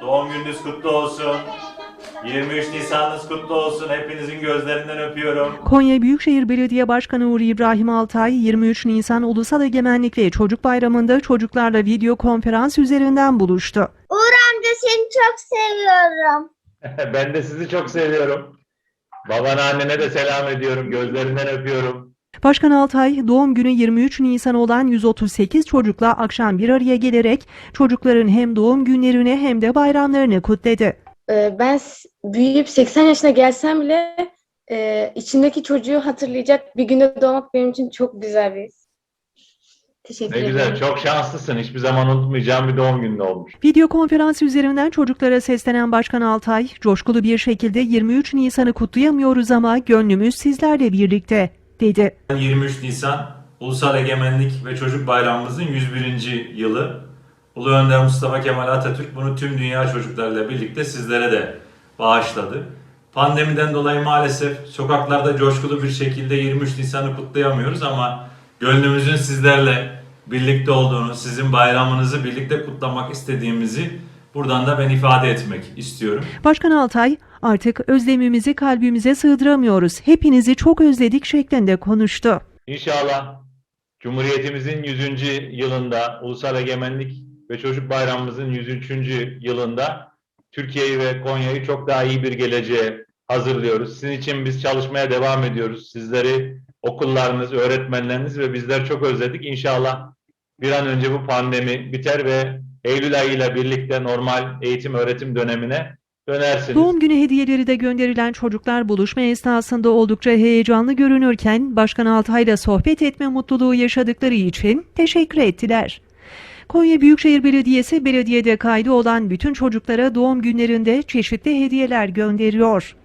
Doğum gününüz kutlu olsun. 23 Nisan'ınız kutlu olsun. Hepinizin gözlerinden öpüyorum. Konya Büyükşehir Belediye Başkanı Uğur İbrahim Altay 23 Nisan Ulusal Egemenlik ve Çocuk Bayramı'nda çocuklarla video konferans üzerinden buluştu. Uğur amca seni çok seviyorum. ben de sizi çok seviyorum. Babana annene de selam ediyorum. Gözlerinden öpüyorum. Başkan Altay doğum günü 23 Nisan olan 138 çocukla akşam bir araya gelerek çocukların hem doğum günlerini hem de bayramlarını kutladı. Ee, Ben büyüyüp 80 yaşına gelsem bile e, içimdeki çocuğu hatırlayacak bir günde doğmak benim için çok güzel bir his. Teşekkür Ne ederim. güzel. Çok şanslısın. Hiçbir zaman unutmayacağım bir doğum günün olmuş. Video konferans üzerinden çocuklara seslenen Başkan Altay, coşkulu bir şekilde 23 Nisan'ı kutlayamıyoruz ama gönlümüz sizlerle birlikte, dedi. 23 Nisan Ulusal Egemenlik ve Çocuk Bayramımızın 101. yılı. Ulu Önder Mustafa Kemal Atatürk bunu tüm dünya çocuklarıyla birlikte sizlere de bağışladı. Pandemiden dolayı maalesef sokaklarda coşkulu bir şekilde 23 Nisan'ı kutlayamıyoruz ama gönlümüzün sizlerle birlikte olduğunu, sizin bayramınızı birlikte kutlamak istediğimizi buradan da ben ifade etmek istiyorum. Başkan Altay, artık özlemimizi kalbimize sığdıramıyoruz, hepinizi çok özledik şeklinde konuştu. İnşallah Cumhuriyetimizin 100. yılında, Ulusal Egemenlik ve Çocuk Bayramımızın 103. yılında Türkiye'yi ve Konya'yı çok daha iyi bir geleceğe hazırlıyoruz. Sizin için biz çalışmaya devam ediyoruz. Sizleri okullarınız, öğretmenleriniz ve bizler çok özledik. İnşallah bir an önce bu pandemi biter ve Eylül ayıyla birlikte normal eğitim öğretim dönemine dönersiniz. Doğum günü hediyeleri de gönderilen çocuklar buluşma esnasında oldukça heyecanlı görünürken Başkan Altay'la sohbet etme mutluluğu yaşadıkları için teşekkür ettiler. Konya Büyükşehir Belediyesi belediyede kaydı olan bütün çocuklara doğum günlerinde çeşitli hediyeler gönderiyor.